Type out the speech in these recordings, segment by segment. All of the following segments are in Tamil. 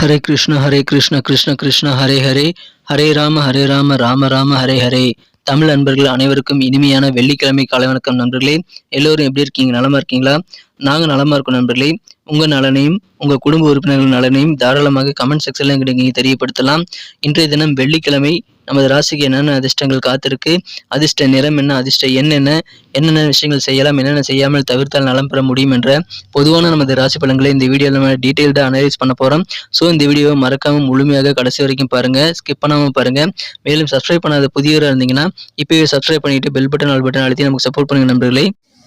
ஹரே கிருஷ்ண ஹரே கிருஷ்ண கிருஷ்ண கிருஷ்ண ஹரே ஹரே ஹரே ராம ஹரே ராம ராம ராம ஹரே ஹரே தமிழ் நண்பர்கள் அனைவருக்கும் இனிமையான வெள்ளிக்கிழமை காலை வணக்கம் நண்பர்களே. எல்லோரும் எப்படி இருக்கீங்க? நலமா இருக்கீங்களா? நாங்கள் நலமா இருக்கோம் நண்பர்களே. உங்கள் நலனையும் உங்கள் குடும்ப உறுப்பினர்கள் நலனையும் தாராளமாக கமெண்ட் செக்ஷனில் எங்களுக்கு நீங்கள் தெரியப்படுத்தலாம். இன்றைய தினம் வெள்ளிக்கிழமை நமது ராசிக்கு என்னென்ன அதிர்ஷ்டங்கள் காத்திருக்கு? அதிர்ஷ்ட நிறம் என்ன? அதிர்ஷ்ட எண் என்ன? என்னென்ன விஷயங்கள் செய்யலாம்? என்னென்ன செய்யாமல் தவிர்த்தால் நலம் பெற முடியும் என்ற பொதுவான நமது ராசி பலன்களை இந்த வீடியோவில் நம்ம டீட்டெயில்டாக அனலைஸ் பண்ண போகிறோம் ஸோ இந்த வீடியோவை மறக்காமல் முழுமையாக கடைசி வரைக்கும் பாருங்கள் ஸ்கிப் பண்ணாமல் பாருங்கள் மேலும் சப்ஸ்கிரைப் பண்ணாத புதியவராக இருந்தீங்கன்னா இப்போவே சப்ஸ்கிரைப் பண்ணிட்டு பெல் பட்டன் ஆல் பட்டன் அழுத்தி நமக்கு சப்போர்ட் பண்ணுங்கள் நண்பர்களே.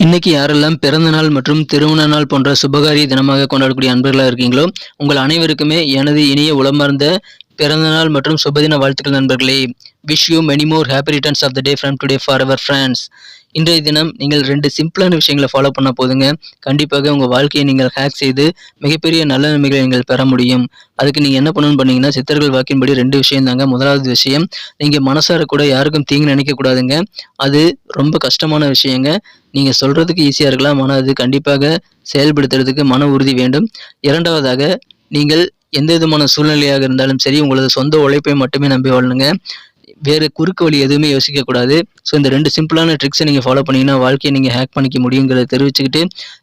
இன்னைக்கு யாரெல்லாம் பிறந்த நாள் மற்றும் திருமண நாள் போன்ற சுபகாரிய தினமாக கொண்டாடக்கூடிய அன்பர்களாக இருக்கீங்களோ உங்கள் அனைவருக்குமே எனது இனிய உளமார்ந்த பிறந்த நாள் மற்றும் சுபதின வாழ்த்துக்கள் நண்பர்களே. Wish you many more happy returns of the day from today for our friends இன்றைய தினம் நீங்கள் ரெண்டு சிம்பிளான விஷயங்களை ஃபாலோ பண்ண போதுங்க. கண்டிப்பாக உங்கள் வாழ்க்கையை நீங்கள் ஹேக் செய்து மிகப்பெரிய நல்ல நன்மைகளை நீங்கள் பெற முடியும். அதுக்கு நீங்கள் என்ன பண்ணணும்னு பண்ணீங்கன்னா சித்தர்கள் வாக்கின்படி ரெண்டு விஷயம் தாங்க. முதலாவது விஷயம் நீங்கள் மனசார கூட யாருக்கும் தீங்கு நினைக்கக்கூடாதுங்க அது ரொம்ப கஷ்டமான விஷயங்க. நீங்கள் சொல்கிறதுக்கு ஈஸியாக இருக்கலாம். ஆனால் அது கண்டிப்பாக செயல்படுத்துறதுக்கு மன உறுதி வேண்டும். இரண்டாவதாக நீங்கள் எந்த விதமான சூழ்நிலையாக இருந்தாலும் சரி உங்களது சொந்த உழைப்பை மட்டுமே நம்பி வாழணுங்க. வேறு குறுக்கு வழி எதுவுமே யோசிக்கக்கூடாது ஸோ இந்த ரெண்டு சிம்பிளான ட்ரிக்ஸை நீங்கள் ஃபாலோ பண்ணீங்கன்னா வாழ்க்கையை நீங்கள் ஹேக் பண்ணிக்க முடியுங்கிறத தெரிவிச்சுக்கிட்டு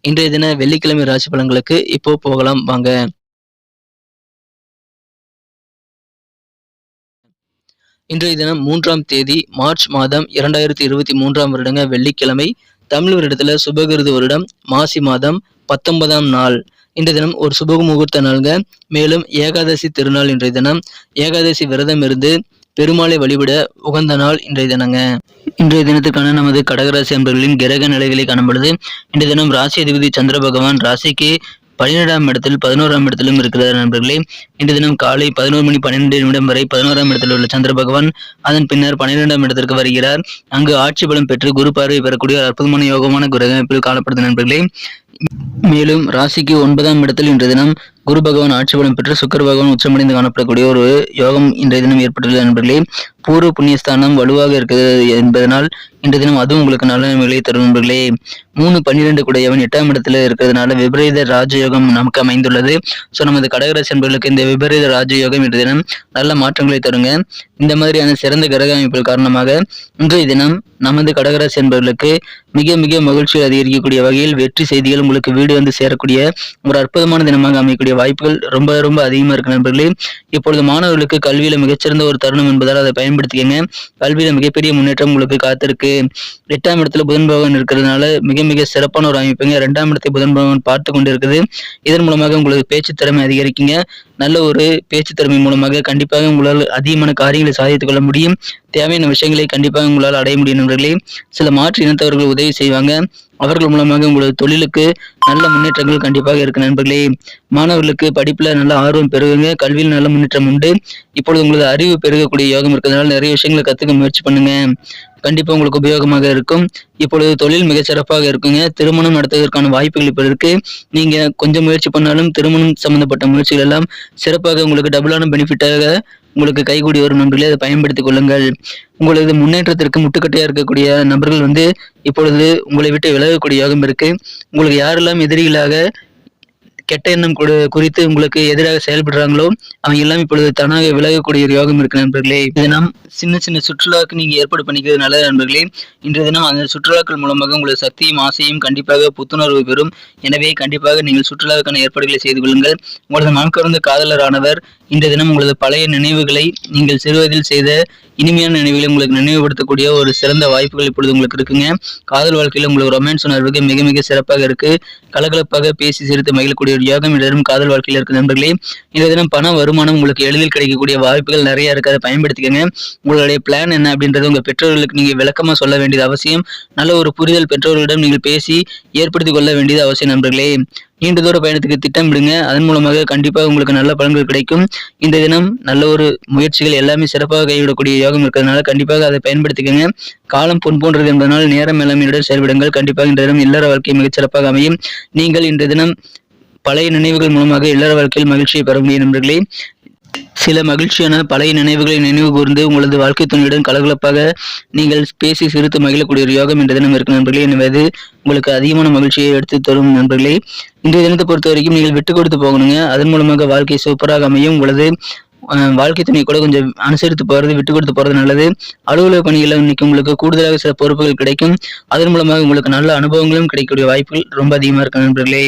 இன்றைய தின வெள்ளிக்கிழமை ராசி பலன்களுக்கு இப்போ போகலாம். வாங்க. இன்றைய தினம் மூன்றாம் தேதி மார்ச் மாதம் இரண்டாயிரத்தி இருபத்தி மூன்றாம் வருடங்க வெள்ளிக்கிழமை. தமிழ் வருடத்தில் சுபகிருது வருடம் மாசி மாதம் பத்தொன்பதாம் நாள். இந்த தினம் ஒரு சுப முகூர்த்த நாள்ங்க. மேலும் ஏகாதசி திருநாள் இன்றைய தினம். ஏகாதசி விரதம் இருந்து பெருமாளை வழிபட உகந்த நாள் இன்றைய தினங்க. இன்றைய தினத்துக்கான நமது கடகராசி அன்பர்களின் கிரக நிலைகளை காணப்படுது இன்றைய தினம் ராசி அதிபதி சந்திர பகவான் ராசிக்கு பன்னிரெண்டாம் இடத்தில் பதினோராம் இடத்திலும் இருக்கிறார் நண்பர்களே. இன்று தினம் காலை பதினோரு மணி பன்னிரெண்டு நிமிடம் வரை பதினோராம் இடத்தில் உள்ள சந்திர பகவான் அதன் பின்னர் பன்னிரெண்டாம் இடத்திற்கு வருகிறார். அங்கு ஆட்சி பலம் பெற்று குரு பார்வை பெறக்கூடிய அற்புதமான யோகமான கிரக காணப்படுது நண்பர்களே. மேலும் ராசிக்கு ஒன்பதாம் இடத்தில் இன்று தினம் குரு பகவான் ஆட்சி பலம் பெற்று சுக்கர பகவான் உச்சமடைந்து காணப்படக்கூடிய ஒரு யோகம் இன்றைய தினம் ஏற்பட்டுள்ளது நண்பர்களே. பூர்வ புண்ணியஸ்தானம் வலுவாக இருக்கிறது என்பதனால் இன்று தினம் அதுவும் உங்களுக்கு நல்ல நிலையை தரும் நண்பர்களே. மூணு பன்னிரெண்டு கூடையவன் எட்டாம் இடத்துல இருக்கிறதுனால விபரீத ராஜயோகம் நமக்கு அமைந்துள்ளது. ஸோ நமது கடகராசி என்பவர்களுக்கு இந்த விபரீத ராஜயோகம் இன்று தினம் நல்ல மாற்றங்களை தருங்க. இந்த மாதிரியான சிறந்த கிரக அமைப்புகள் காரணமாக இன்றைய தினம் நமது கடகராசி என்பவர்களுக்கு மிக மிக மகிழ்ச்சியை அதிகரிக்கக்கூடிய வகையில் வெற்றி செய்திகள் உங்களுக்கு வீடு வந்து சேரக்கூடிய ஒரு அற்புதமான தினமாக அமையக்கூடிய வாய்ப்புகள் ரொம்ப ரொம்ப அதிகமாக இருக்கு நண்பர்களே. இப்பொழுது மாணவர்களுக்கு கல்வியில மிகச்சிறந்த ஒரு தருணம் என்பதால் அதை பயன்படுத்திக்கங்க. கல்வியில மிகப்பெரிய முன்னேற்றம் உங்களுக்கு காத்திருக்கு. எட்டாம் இடத்துல புதன் பகவான் இருக்கிறதுனால மிக மிக சிறப்பான ஒரு அமைப்புங்க. இரண்டாம் இடத்தை புதன் பகவான் பார்த்து கொண்டு இருக்குது இதன் மூலமாக உங்களுக்கு பேச்சு திறமை அதிகரிக்குங்க. நல்ல ஒரு பேச்சு திறமை மூலமாக கண்டிப்பாக உங்களால் அதிகமான காரியங்களை சாதித்துக் கொள்ள முடியும். தேவையான விஷயங்களை கண்டிப்பாக உங்களால் அடைய முடியும் நண்பர்களே. சில மாற்று இனத்தவர்கள் உதவி செய்வாங்க. அவர்கள் மூலமாக உங்களது தொழிலுக்கு நல்ல முன்னேற்றங்கள் கண்டிப்பாக இருக்கு நண்பர்களே. மாணவர்களுக்கு படிப்புல நல்ல ஆர்வம் பெருகுங்க கல்வியில் நல்ல முன்னேற்றம் உண்டு. இப்பொழுது உங்களது அறிவு பெருகக்கூடிய யோகம் இருக்கிறதுனால நிறைய விஷயங்களை கத்துக்க முயற்சி பண்ணுங்க. கண்டிப்பா உங்களுக்கு உபயோகமாக இருக்கும். இப்பொழுது தொழில் மிக சிறப்பாக இருக்குங்க. திருமணம் நடத்துவதற்கான வாய்ப்புகள் இப்ப இருக்கு. நீங்க கொஞ்சம் முயற்சி பண்ணாலும் திருமணம் சம்பந்தப்பட்ட முயற்சிகள் எல்லாம் சிறப்பாக உங்களுக்கு டபுளான பெனிஃபிட்டாக உங்களுக்கு கைகூடி வரும் நண்பர்களே அதை பயன்படுத்திக் கொள்ளுங்கள். உங்களது முன்னேற்றத்திற்கு முட்டுக்கட்டையா இருக்கக்கூடிய நபர்கள் வந்து இப்பொழுது உங்களை விட்டு விலகக்கூடிய யோகம் இருக்கு. உங்களுக்கு யாரெல்லாம் எதிரிகளாக கெட்ட எண்ணம் குறித்து உங்களுக்கு எதிராக செயல்படுறாங்களோ அவங்க எல்லாம் இப்பொழுது தானாக விலகக்கூடிய ஒரு யோகம் இருக்கு நண்பர்களே. இது நாம் சின்ன சின்ன சுற்றுலாவுக்கு நீங்க ஏற்பாடு பண்ணிக்கிறது நண்பர்களே. இன்றைய தினம் அந்த சுற்றுலாக்கள் மூலமாக உங்களது சக்தியும் ஆசையும் கண்டிப்பாக புத்துணர்வு பெறும். எனவே கண்டிப்பாக நீங்கள் சுற்றுலாவுக்கான ஏற்பாடுகளை செய்து கொள்ளுங்கள். உங்களது மனக்கவர்ந்த காதலரானவர் இன்றைய தினம் உங்களது பழைய நினைவுகளை நீங்கள் சிறுவயதில் செய்த இனிமையான நினைவுகளை உங்களுக்கு நினைவுபடுத்தக்கூடிய ஒரு சிறந்த வாய்ப்புகள் இப்பொழுது உங்களுக்கு இருக்குங்க. காதல் வாழ்க்கையில் உங்களுக்கு ரொமான்ஸ் உணர்வுக்கு மிக மிக சிறப்பாக இருக்கு. கலகலப்பாக பேசி சிரித்து மகிழக்கூடிய உங்களுடைய யோகம் இடரும் காதல் வாழ்க்கையில் இருக்க நண்பர்களே இந்த தினம் பண வருமானம் உங்களுக்கு எளிதில் கிடைக்கக்கூடிய வாய்ப்புகள் நிறைய இருக்கு. அதை பயன்படுத்திக்கங்க. உங்களுடைய பிளான் என்ன அப்படின்றது உங்க பெற்றோர்களுக்கு நீங்க விளக்கமா சொல்ல வேண்டியது அவசியம். நல்ல ஒரு புரிதல் பெற்றோர்களிடம் நீங்கள் பேசி ஏற்படுத்தி கொள்ள வேண்டியது அவசியம் நண்பர்களே. நீண்ட தூர பயணத்துக்கு திட்டமிடுங்க. அதன் மூலமாக கண்டிப்பாக உங்களுக்கு நல்ல பலன்கள் கிடைக்கும். இந்த தினம் நல்ல ஒரு முயற்சிகள் எல்லாமே சிறப்பாக கைவிடக்கூடிய யோகம் இருக்கிறதுனால கண்டிப்பாக அதை பயன்படுத்திக்கங்க. காலம் பொன் போன்றது என்பதனால் நேரம் மேலாண்மையுடன் செயல்படுங்கள். கண்டிப்பாக இந்த தினம் இல்லற வாழ்க்கை மிகச்சிறப்பாக அமையும். நீங்கள் இன்றைய தினம் பழைய நினைவுகள் மூலமாக இல்லற வாழ்க்கையில் மகிழ்ச்சியை பெற முடியும் நண்பர்களே. சில மகிழ்ச்சியான பழைய நினைவுகளை நினைவு கூர்ந்து உங்களது வாழ்க்கை துணையுடன் கலகலப்பாக நீங்கள் பேசி சிரித்து மகிழக்கூடிய ஒரு யோகம் என்ற தினம் இருக்கும் நண்பர்களே. என்பது உங்களுக்கு அதிகமான மகிழ்ச்சியை எடுத்து தரும் நண்பர்களே. இன்றைய தினத்தை பொறுத்த வரைக்கும் நீங்கள் விட்டு கொடுத்து போகணுங்க. அதன் மூலமாக வாழ்க்கை சூப்பராக அமையும். உங்களது வாழ்க்கை துணை கூட கொஞ்சம் அனுசரித்து போறது விட்டு கொடுத்து போறது நல்லது. அலுவலக பணிகளில் இன்னைக்கு உங்களுக்கு கூடுதலாக சில பொறுப்புகள் கிடைக்கும். அதன் மூலமாக உங்களுக்கு நல்ல அனுபவங்களும் கிடைக்கக்கூடிய வாய்ப்புகள் ரொம்ப அதிகமா இருக்கு நண்பர்களே.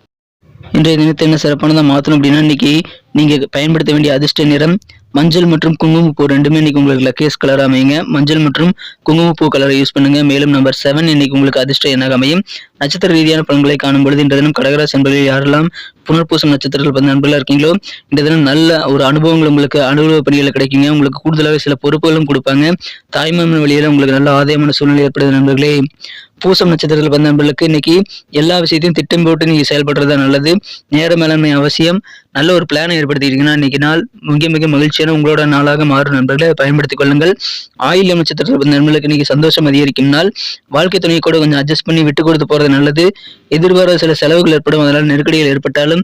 இன்றைய தினத்தை என்ன சிறப்பானதாக மாற்றணும் அப்படின்னா இன்னைக்கு நீங்கள் பயன்படுத்த வேண்டிய அதிர்ஷ்ட நிறம் மஞ்சள் மற்றும் குங்குமப்பூ ரெண்டுமே இன்னைக்கு உங்களுக்கு லக்கேஸ் கலர் அமையுங்க. மஞ்சள் மற்றும் குங்குமப்பூ கலரை யூஸ் பண்ணுங்க. மேலும் நம்பர் செவன் இன்னைக்கு உங்களுக்கு அதிர்ஷ்ட எண்ணாக அமையும்? நட்சத்திர ரீதியான பலன்களை காணும் பொழுது இந்த தினம் கடகராசி என்பதில் யாரெல்லாம் புனர்பூசம் நட்சத்திரத்தில் பிறந்த நண்பர்களாக இருக்கீங்களோ இந்த தினம் நல்ல ஒரு அனுபவங்கள் உங்களுக்கு அனுபவ பணிகளை கிடைக்குங்க. உங்களுக்கு கூடுதலாக சில பொறுப்புகளும் கொடுப்பாங்க. தாய்மாமன் வழியில் உங்களுக்கு நல்ல ஆதாயமான சூழ்நிலை ஏற்படுது நண்பர்களே பூசம் நட்சத்திரத்தில் பிறந்த நண்பர்களுக்கு இன்னைக்கு எல்லா விஷயத்தையும் திட்டம் போட்டு நீங்க செயல்படுறது நல்லது. நேர மேலாண்மை அவசியம். நல்ல ஒரு பிளானை ஏற்படுத்திட்டீங்கன்னா இன்னைக்கு நாள் மிக மிக மகிழ்ச்சியான உங்களோட நாளாக மாறும் நண்பர்களை. பயன்படுத்திக் கொள்ளுங்கள். ஆயுள் நட்சத்திரத்தில் பிறந்த நண்பர்களுக்கு இன்னைக்கு சந்தோஷம் அதிகரிக்கும் நாள். வாழ்க்கை துணையை கூட கொஞ்சம் அட்ஜஸ்ட் பண்ணி விட்டு கொடுத்து போறது நல்லது. எதிர்பாராத சில செலவுகள் ஏற்படும். அதனால் நெருக்கடிகள் ஏற்பட்டாலும்